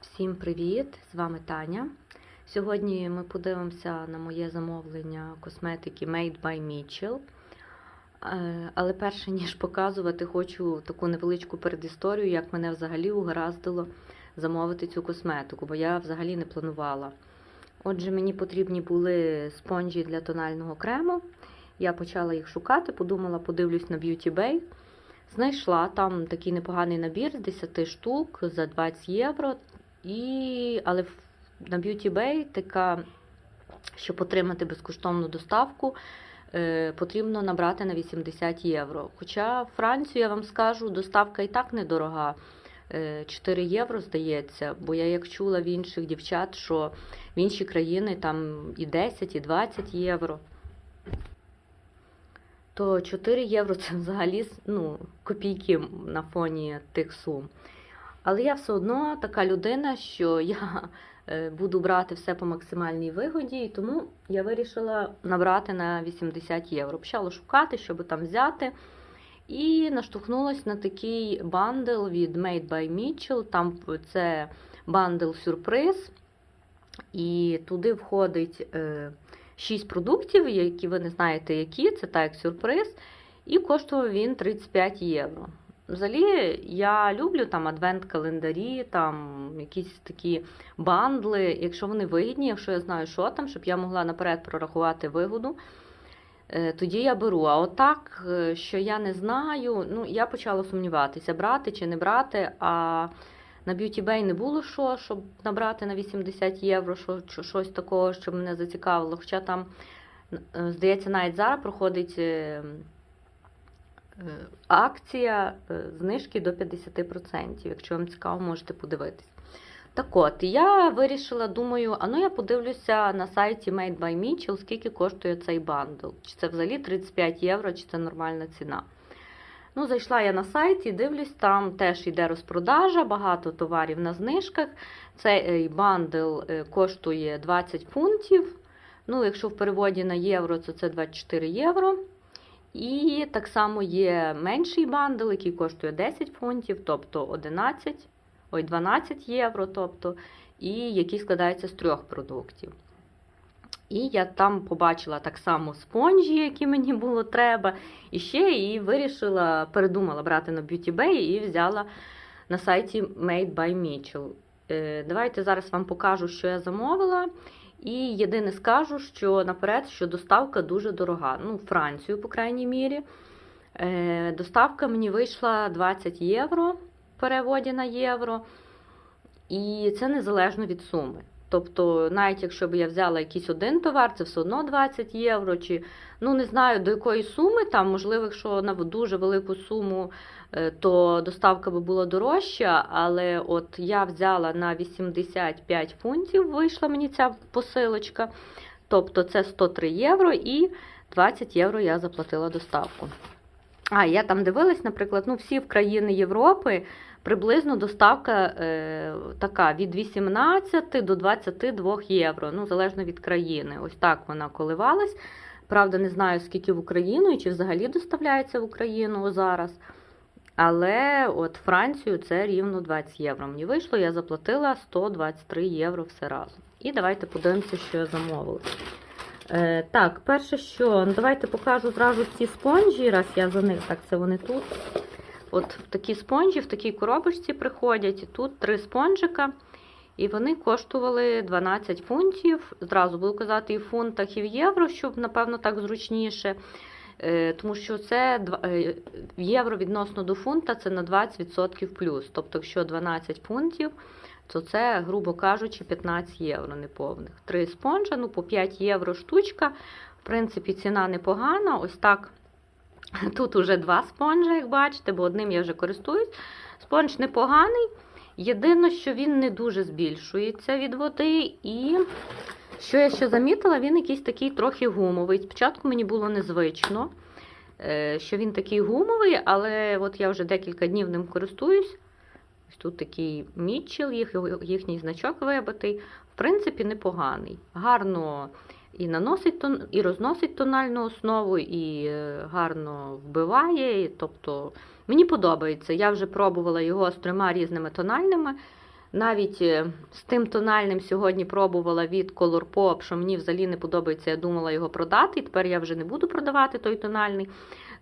Всім привіт! З вами Таня. Сьогодні ми подивимося на моє замовлення косметики Made by Mitchell. Е, Але перше ніж показувати, хочу таку невеличку передісторію, як мене взагалі угораздило замовити цю косметику, бо я взагалі не планувала. Отже, мені потрібні були спонжі для тонального крему. Я почала їх шукати, подумала, подивлюсь на Beauty Bay. Знайшла там такий непоганий набір з 10 штук за 20 євро. І, але на Beauty Bay така, щоб отримати безкоштовну доставку, е, потрібно набрати на 80 євро. Хоча Францію, я вам скажу, доставка і так недорога. е, 4 євро, здається, бо я як чула в інших дівчат, що в інші країни там і 10, і 20 євро. То 4 євро це взагалі ну, копійки на фоні тих сум. Але я все одно така людина, що я е, буду брати все по максимальній вигоді, і тому я вирішила набрати на 80 євро. Почала шукати, щоб там взяти. І наштовхнулася на такий бандл від Made by Mitchell. Там це бандл сюрприз. І туди входить е, 6 продуктів, які ви не знаєте, які, це так як сюрприз. І коштував він 35 євро. Взагалі, я люблю там адвент-календарі, там якісь такі бандли, якщо вони вигідні, якщо я знаю, що там, щоб я могла наперед прорахувати вигоду, е, тоді я беру. А отак, е, що я не знаю, ну я почала сумніватися, брати чи не брати. А на Bay не було що, щоб набрати на 80 євро, що- щось такого, що мене зацікавило. Хоча там, е, здається, навіть зараз проходить. Е, акція е, знижки до 50%. Якщо вам цікаво, можете подивитись. Так от, я вирішила, думаю, а ну я подивлюся на сайті Made by Mitchell, скільки коштує цей бандл. Чи це взагалі 35 євро, чи це нормальна ціна. Ну, зайшла я на сайт і дивлюсь, там теж йде розпродажа, багато товарів на знижках. Цей бандл е, коштує 20 фунтів. Ну, якщо в переводі на євро, то це 24 євро. І так само є менший бандл, який коштує 10 фунтів, тобто 11, ой, 12 євро, тобто, і який складається з трьох продуктів. І я там побачила так само спонжі, які мені було треба. І ще і вирішила, передумала брати на Beauty Bay і взяла на сайті Made by Mitchell. Е, Давайте зараз вам покажу, що я замовила. І єдине скажу, що наперед, що доставка дуже дорога. Ну, Францію, по крайній мірі. Е, Доставка мені вийшла 20 євро в переводі на євро. І це незалежно від суми. Тобто, навіть якщо б я взяла якийсь один товар, це все одно 20 євро. Чи ну не знаю до якої суми там, можливо, якщо на дуже велику суму, то доставка би була дорожча. Але от я взяла на 85 фунтів, вийшла мені ця посилочка. Тобто це 103 євро і 20 євро я заплатила доставку. А, я там дивилась, наприклад, ну всі в країни Європи приблизно доставка е, така від 18 до 22 євро, ну залежно від країни. Ось так вона коливалась. Правда, не знаю, скільки в Україну і чи взагалі доставляється в Україну зараз. Але от Францію це рівно 20 євро. Мені вийшло, я заплатила 123 євро все разом. І давайте подивимося, що я замовила. Е, так, перше, що ну, давайте покажу зразу ці спонжі, раз я за них, так це вони тут. От такі спонжі в такій коробочці приходять. І тут три спонжика. І вони коштували 12 фунтів. Зразу буду казати і в фунтах, і в євро, щоб, напевно, так зручніше. Е, Тому що це е, євро відносно до фунта це на 20% плюс. Тобто, якщо 12 фунтів, то це, грубо кажучи, 15 євро неповних. Три спонжа, ну по 5 євро штучка. В принципі, ціна непогана. Ось так. Тут уже два спонжа, як бачите, бо одним я вже користуюсь. Спонж непоганий. Єдине, що він не дуже збільшується від води. І що я ще замітила, він якийсь такий трохи гумовий. Спочатку мені було незвично, е, що він такий гумовий, але от я вже декілька днів ним користуюсь. Ось тут такий Мітчел, їх, їхній значок вибитий. В принципі, непоганий. Гарно і наносить і розносить тональну основу, і е, гарно вбиває. Тобто мені подобається. Я вже пробувала його з трьома різними тональними. Навіть е, з тим тональним сьогодні пробувала від Colourpop, що мені взагалі не подобається, я думала його продати. І тепер я вже не буду продавати той тональний,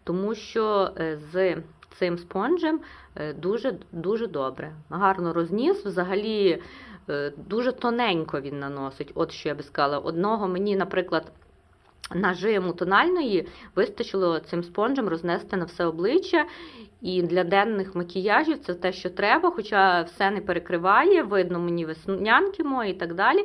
тому що е, з цим спонжем е, дуже дуже добре. Гарно розніс. Взагалі е, дуже тоненько він наносить. От що я би сказала. Одного мені, наприклад, нажиму тональної вистачило цим спонжем рознести на все обличчя. І для денних макіяжів це те, що треба, хоча все не перекриває, видно мені веснянки мої і так далі.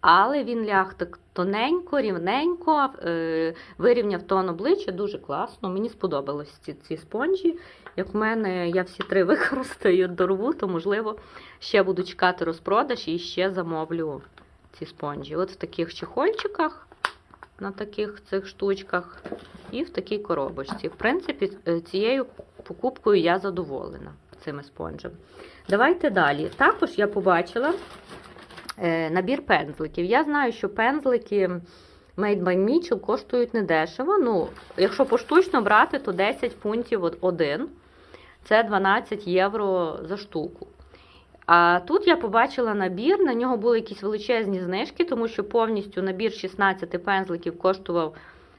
Але він ляг так тоненько, рівненько, е, вирівняв тон обличчя дуже класно. Мені сподобались ці, ці спонжі. Як в мене я всі три використаю дорву, то можливо ще буду чекати розпродаж і ще замовлю ці спонжі. От в таких чехольчиках, на таких цих штучках, і в такій коробочці. В принципі, е, цією покупкою я задоволена цими спонжами. Давайте далі. Також я побачила е, набір пензликів. Я знаю, що пензлики Made by Mitchell коштують недешево. Ну, якщо поштучно брати, то 10 фунтів от один. Це 12 євро за штуку. А тут я побачила набір, на нього були якісь величезні знижки, тому що повністю набір 16 пензликів коштував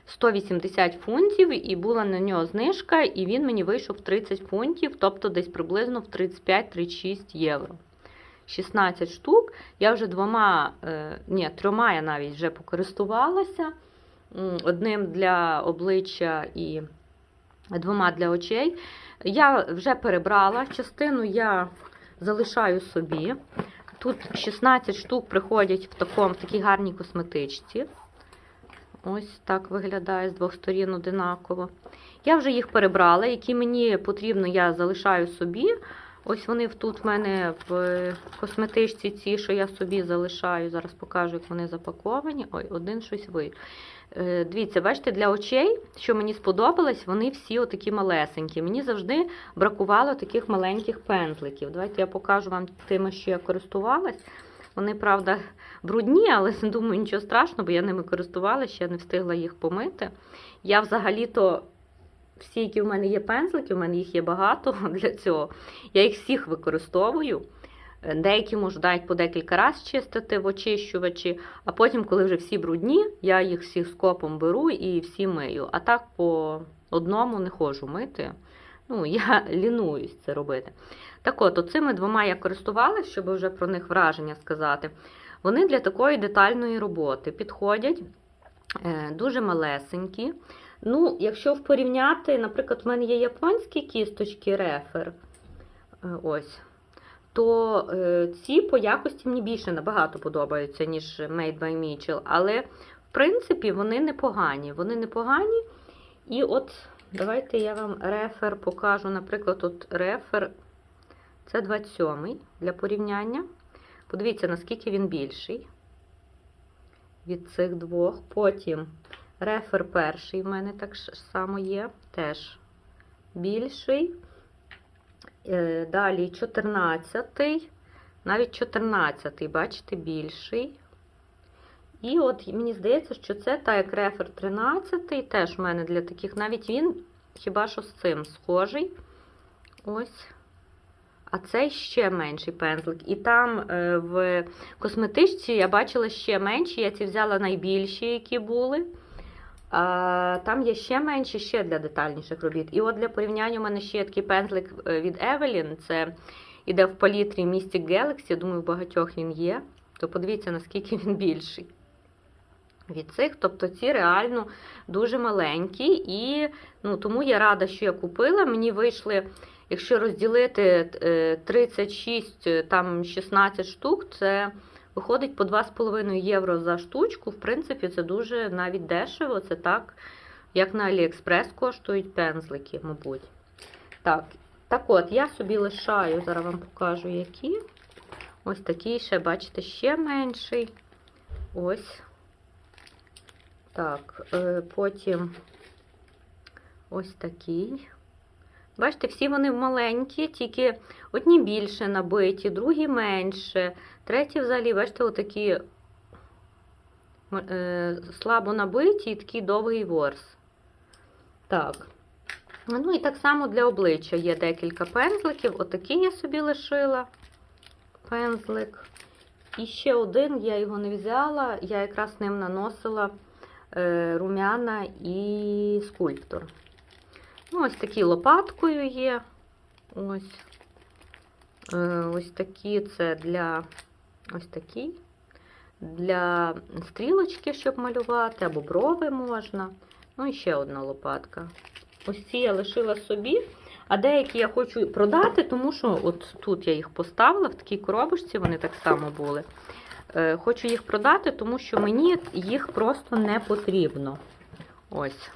180 фунтів, і була на нього знижка, і він мені вийшов в 30 фунтів, тобто десь приблизно в 35-36 євро. 16 штук. Я вже двома, е, ні, трьома я навіть вже покористувалася. Одним для обличчя і двома для очей. Я вже перебрала частину, я залишаю собі. Тут 16 штук приходять в, такому, в такій гарній косметичці. Ось так виглядає з двох сторін одинаково. Я вже їх перебрала, які мені потрібно, я залишаю собі. Ось вони тут в мене в косметичці, ці, що я собі залишаю. Зараз покажу, як вони запаковані. Ой, один щось ви. Е, Дивіться, бачите, для очей, що мені сподобалось, вони всі отакі малесенькі. Мені завжди бракувало таких маленьких пензликів. Давайте я покажу вам тими, що я користувалась. Вони, правда, брудні, але думаю, нічого страшного, бо я ними користувалася, ще не встигла їх помити. Я взагалі-то всі, які в мене є пензлики, в мене їх є багато для цього. Я їх всіх використовую. Е, Деякі можу навіть по декілька разів чистити в очищувачі, а потім, коли вже всі брудні, я їх всіх скопом беру і всі мию. А так по одному не ходжу мити. Ну, я лінуюсь це робити. Так от, оцими двома я користувалася, щоб вже про них враження сказати. Вони для такої детальної роботи підходять е, дуже малесенькі. Ну, якщо порівняти, наприклад, в мене є японські кісточки рефер, е, ось, то е, ці по якості мені більше набагато подобаються, ніж Made by Mitchell. Але, в принципі, вони непогані. Вони непогані. І от, давайте я вам рефер покажу. Наприклад, от рефер це 27-й для порівняння. Подивіться, наскільки він більший від цих двох. Потім рефер перший в мене так само є, теж більший. Е, Далі 14, навіть 14-й, бачите, більший. І от мені здається, що це так як рефер 13, теж в мене для таких, навіть він хіба що з цим схожий. Ось. А цей ще менший пензлик. І там е, в косметичці я бачила ще менші. Я ці взяла найбільші, які були. Там є ще менші, ще для детальніших робіт. І от для порівняння у мене ще є такий пензлик е, від Evelyn. Це іде в палітрі Mystic Galaxy. Думаю, в багатьох він є. То подивіться, наскільки він більший. Від цих, тобто ці реально дуже маленькі, і ну, тому я рада, що я купила. Мені вийшли, якщо розділити е, 36, е, там 16 штук, це виходить по 2,5 євро за штучку. В принципі, це дуже навіть дешево. Це так, як на Аліекспрес коштують пензлики, мабуть. Так, так от, я собі лишаю, зараз вам покажу, які. Ось такий ще, бачите, ще менший. Ось. Так, е, потім ось такий. Бачите, всі вони маленькі, тільки одні більше набиті, другі менше. Треті взагалі, бачите, отакі е, слабо набиті і такий довгий ворс. Так. Ну і так само для обличчя є декілька пензликів. Отакі я собі лишила. пензлик. І ще один, я його не взяла, я якраз ним наносила е, румяна і скульптор. Ну, ось такі лопаткою є. Ось. Е, ось такі це для ось такі. Для стрілочки, щоб малювати, або брови можна. Ну і ще одна лопатка. Ось ці я лишила собі, а деякі я хочу продати, тому що от тут я їх поставила в такій коробочці, вони так само були. Е, Хочу їх продати, тому що мені їх просто не потрібно. Ось.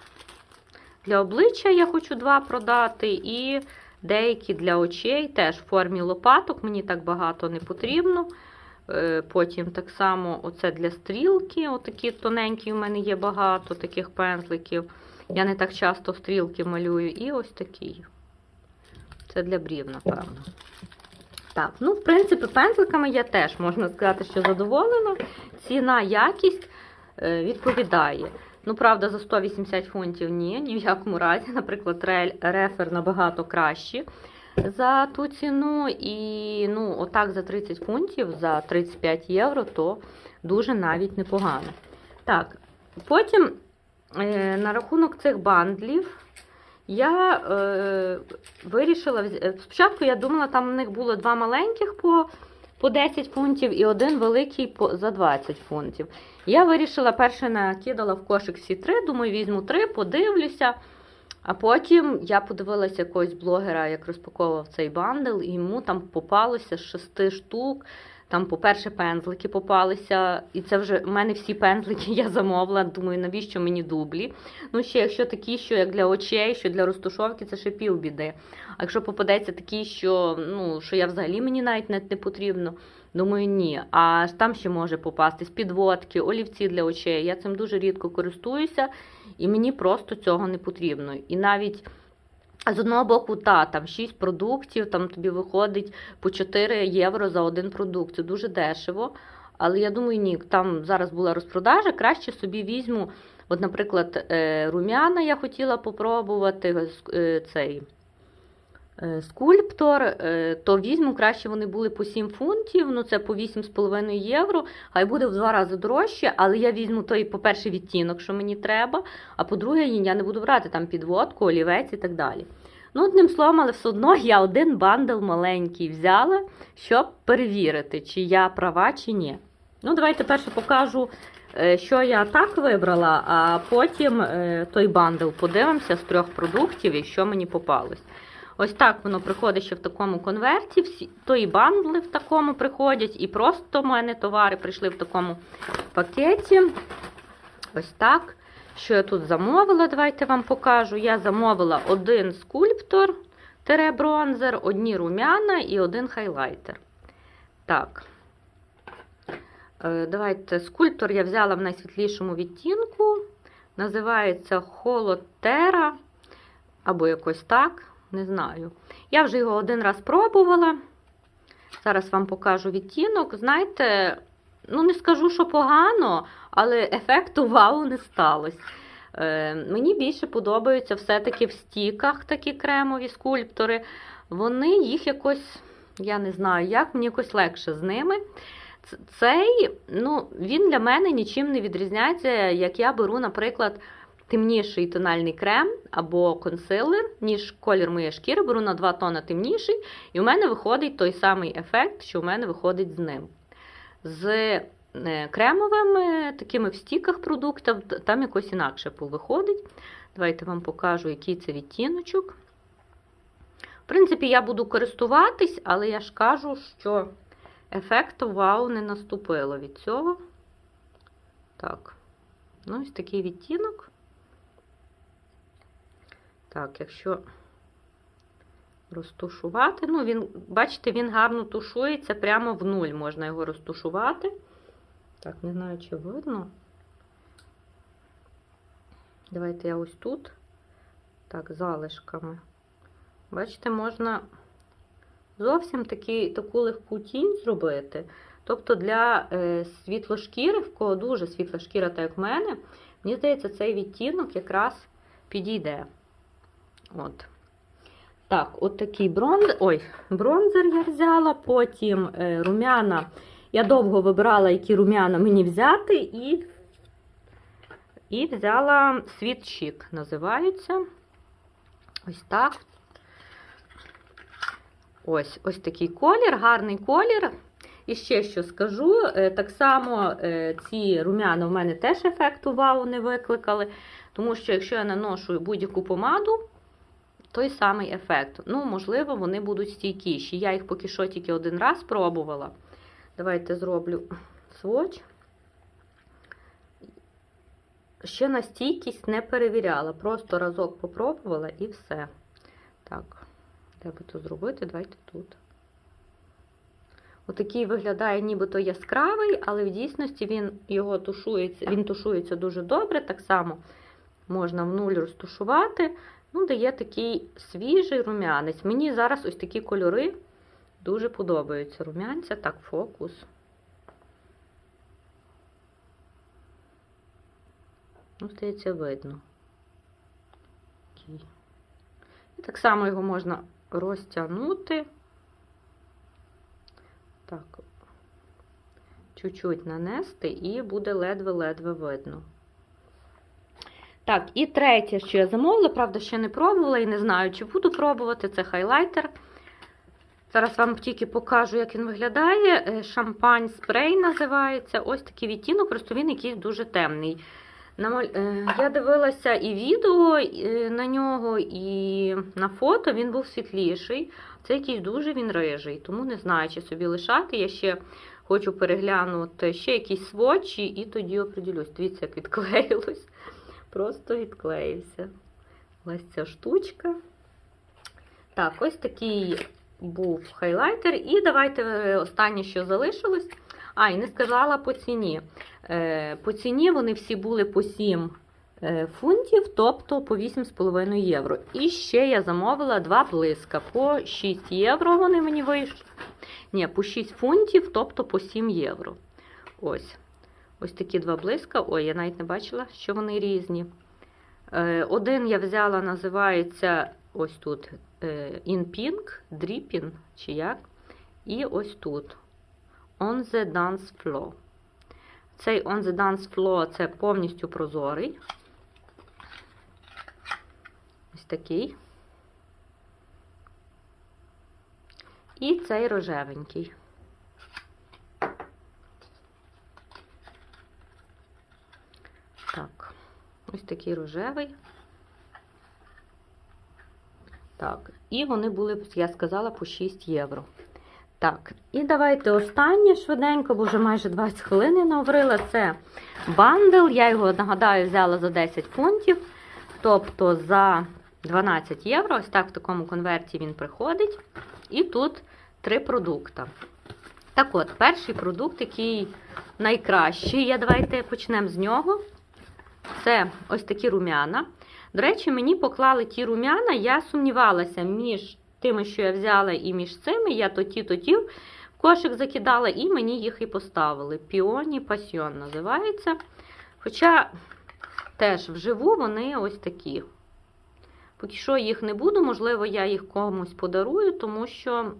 Для обличчя я хочу два продати, і деякі для очей теж в формі лопаток. Мені так багато не потрібно. Е, Потім так само оце для стрілки. Отакі тоненькі у мене є багато таких пензликів. Я не так часто стрілки малюю. І ось такі. Це для брів, напевно. Так, ну, в принципі, пензликами я теж можна сказати, що задоволена. Ціна, якість е, відповідає. Ну, правда, за 180 фунтів ні, ні в якому разі. Наприклад, рефер набагато кращі за ту ціну. І ну, отак за 30 фунтів, за 35 євро, то дуже навіть непогано. Так, потім е, на рахунок цих бандлів. Я е, вирішила е, спочатку я думала, там у них було два маленьких по, по 10 фунтів і один великий по, за 20 фунтів. Я вирішила, перше накидала в кошик всі три, думаю, візьму три, подивлюся. А потім я подивилася якогось блогера, як розпаковував цей бандл, і йому там попалося з шести штук. Там, по-перше, пензлики попалися, і це вже в мене всі пензлики я замовила. Думаю, навіщо мені дублі? Ну, ще якщо такі, що як для очей, що для розтушовки, це ще півбіди. А якщо попадеться такі, що ну, що я взагалі мені навіть не потрібно, думаю, ні. А там ще може попастись підводки, олівці для очей. Я цим дуже рідко користуюся, і мені просто цього не потрібно. І навіть. З одного боку, та, там 6 продуктів, там тобі виходить по 4 євро за один продукт. Це дуже дешево. Але я думаю, ні, там зараз була розпродажа, краще собі візьму. От, наприклад, е, румяна я хотіла попробувати ск- е, цей е, скульптор, е, то візьму краще вони були по 7 фунтів, ну це по 8,5 євро, хай буде в два рази дорожче, але я візьму той, по-перше, відтінок, що мені треба, а по-друге, я не буду брати там підводку, олівець і так далі. Ну, одним словом, але все одно я один бандл маленький взяла, щоб перевірити, чи я права, чи ні. Ну, давайте перше покажу, е, що я так вибрала, а потім е, той бандл подивимося з трьох продуктів і що мені попалось. Ось так воно приходить ще в такому конверті. То і бандли в такому приходять, і просто в мене товари прийшли в такому пакеті. Ось так. Що я тут замовила, давайте вам покажу. Я замовила один скульптор, тире бронзер, одні румяна і один хайлайтер. Так. Е, Давайте скульптор я взяла в найсвітлішому відтінку. Називається Холотера. Або якось так, не знаю. Я вже його один раз пробувала. Зараз вам покажу відтінок. Знаєте, ну не скажу, що погано, але ефекту вау не сталося. Е, мені більше подобаються все-таки в стіках такі кремові скульптори. Вони їх якось, я не знаю як, мені якось легше з ними. Цей, ну, він для мене нічим не відрізняється, як я беру, наприклад, темніший тональний крем або консилер, ніж колір моєї шкіри, беру на 2 тона темніший, і у мене виходить той самий ефект, що у мене виходить з ним. З е, кремовими, такими в стіках продуктів, там якось інакше виходить. Давайте вам покажу, який це відтіночок. В принципі, я буду користуватись, але я ж кажу, що ефекту вау не наступило від цього. Так, ну ось такий відтінок. Так, якщо розтушувати, ну він, бачите, він гарно тушується, прямо в нуль можна його розтушувати. Так, не знаю, чи видно. Давайте я ось тут. Так, залишками. Бачите, можна зовсім такий, таку легку тінь зробити. Тобто для е, світлошкіри, в кого дуже світла шкіра, так як в мене, мені здається, цей відтінок якраз підійде. От. Так, от такий бронзер. Ой, бронзер я взяла, потім е, румяна. Я довго вибирала, які румяна мені взяти, і, і взяла світ Chic, називаються. Ось так. Ось ось такий колір, гарний колір. І ще що скажу, е, так само е, ці румяна в мене теж ефекту вау не викликали. Тому що якщо я наношу будь-яку помаду, той самий ефект. Ну, можливо, вони будуть стійкіші. Я їх поки що тільки один раз пробувала. Давайте зроблю сводч. Ще на стійкість не перевіряла. Просто разок попробувала і все. Так, де би то зробити? Давайте тут. Отакий виглядає нібито яскравий, але в дійсності він його тушується, він тушується дуже добре. Так само можна в нуль розтушувати. Ну, дає такий свіжий рум'янець. Мені зараз ось такі кольори дуже подобаються. Рум'янця, так, фокус. Ну, здається, видно. І так само його можна розтягнути. Так, чуть-чуть нанести, і буде ледве-ледве видно. Так, і третє, що я замовила, правда, ще не пробувала і не знаю, чи буду пробувати, це хайлайтер. Зараз вам тільки покажу, як він виглядає. Е, Шампань спрей називається. Ось такий відтінок, просто він якийсь дуже темний. Е, Я дивилася і відео е, на нього, і на фото він був світліший. Це якийсь дуже він рижий, тому не знаю, чи собі лишати. Я ще хочу переглянути ще якісь сводчі, і тоді определюсь. Дивіться, як відклеїлось. Просто відклеївся. Ось ця штучка. Так, ось такий був хайлайтер. І давайте е, останнє, що залишилось. А, і не сказала по ціні. Е, По ціні вони всі були по 7 е, фунтів, тобто по 8,5 євро. І ще я замовила два блиска. По 6 євро вони мені вийшли. Ні, по 6 фунтів, тобто по 7 євро. Ось. Ось такі два блиска. Ой, я навіть не бачила, що вони різні. Е, Один я взяла, називається ось тут е, In Pink, Dripping, чи як. І ось тут On the Dance Floor. Цей On the Dance Floor це повністю прозорий. Ось такий. І цей рожевенький. Так, ось такий рожевий. Так, і вони були, я сказала, по 6 євро. Так, і давайте останнє швиденько, бо вже майже 20 хвилин я наговорила. Це бандл. Я його, нагадаю, взяла за 10 фунтів. Тобто за 12 євро. Ось так в такому конверті він приходить. І тут три продукти. Так от, перший продукт, який найкращий, я давайте почнемо з нього. Це ось такі рум'яна. До речі, мені поклали ті рум'яна, я сумнівалася між тими, що я взяла, і між цими. Я то ті, то в кошик закидала, і мені їх і поставили. Піоні Пасьйон називається. Хоча теж вживу вони ось такі. Поки що їх не буду, можливо, я їх комусь подарую, тому що,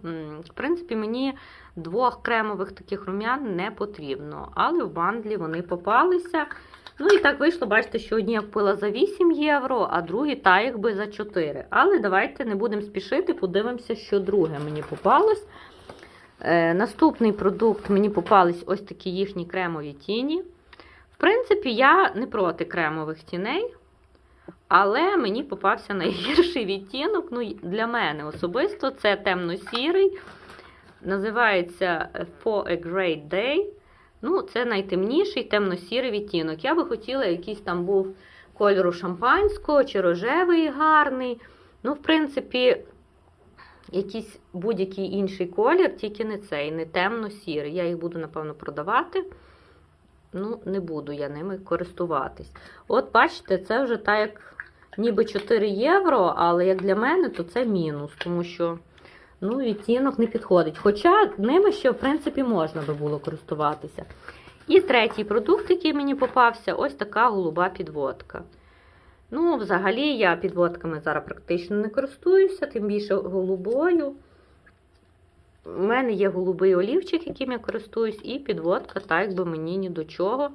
в принципі, мені двох кремових таких рум'ян не потрібно. Але в бандлі вони попалися. Ну і так вийшло, бачите, що одні я купила за 8 євро, а другі та якби за 4. Але давайте не будемо спішити, подивимося, що друге мені попалось. Е, наступний продукт мені попались ось такі їхні кремові тіні. В принципі, я не проти кремових тіней, але мені попався найгірший відтінок. Ну, для мене особисто це темно-сірий. Називається For a Great Day. Ну, це найтемніший темно-сірий відтінок. Я би хотіла, якийсь там був кольору шампанського чи рожевий гарний. Ну, в принципі, якийсь будь-який інший колір, тільки не цей, не темно-сірий. Я їх буду, напевно, продавати. Ну, не буду я ними користуватись. От, бачите, це вже так, як ніби 4 євро, але як для мене, то це мінус, тому що ну, відтінок не підходить. Хоча ними ще, в принципі, можна би було користуватися. І третій продукт, який мені попався, ось така голуба підводка. Ну, взагалі, я підводками зараз практично не користуюся, тим більше голубою. У мене є голубий олівчик, яким я користуюсь, і підводка, так якби мені ні до чого.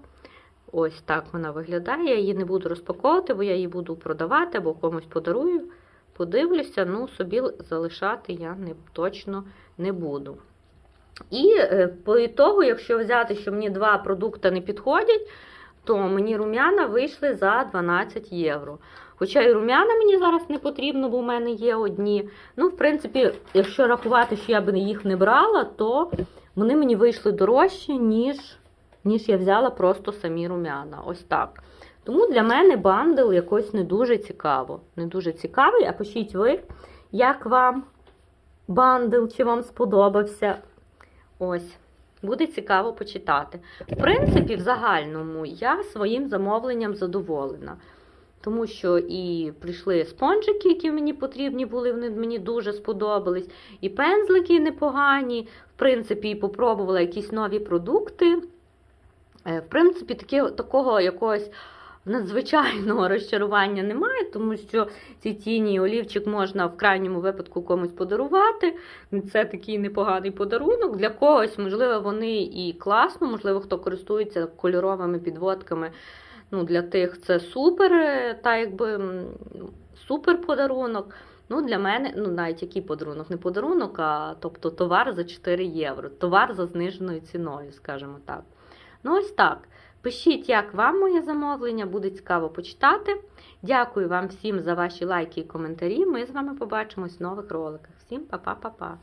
Ось так вона виглядає. Я її не буду розпаковувати, бо я її буду продавати або комусь подарую. Подивлюся, ну собі залишати я не, точно не буду. І е, по ітогу, якщо взяти, що мені два продукти не підходять, то мені рум'яна вийшли за 12 євро. Хоча і рум'яна мені зараз не потрібно, бо в мене є одні. Ну, в принципі, якщо рахувати, що я б їх не брала, то вони мені вийшли дорожче, ніж, ніж я взяла просто самі рум'яна. Ось так. Тому для мене бандл якось не дуже цікаво. Не дуже цікавий, а пишіть ви, як вам бандл, чи вам сподобався. Ось. Буде цікаво почитати. В принципі, в загальному я своїм замовленням задоволена. Тому що і прийшли спонжики, які мені потрібні були, вони мені дуже сподобались. І пензлики непогані. В принципі, і попробувала якісь нові продукти. Е, В принципі, таке, такого якогось надзвичайного розчарування немає, тому що ці тіні і олівчик можна в крайньому випадку комусь подарувати. Це такий непоганий подарунок. Для когось, можливо, вони і класно, можливо, хто користується кольоровими підводками. Ну, Для тих це супер, е, та якби супер подарунок. Ну, для мене, ну навіть який подарунок, не подарунок, а тобто товар за 4 євро, товар за зниженою ціною, скажімо так. Ну, ось так. Пишіть, як вам моє замовлення, буде цікаво почитати. Дякую вам всім за ваші лайки і коментарі. Ми з вами побачимось в нових роликах. Всім па-па-па-па!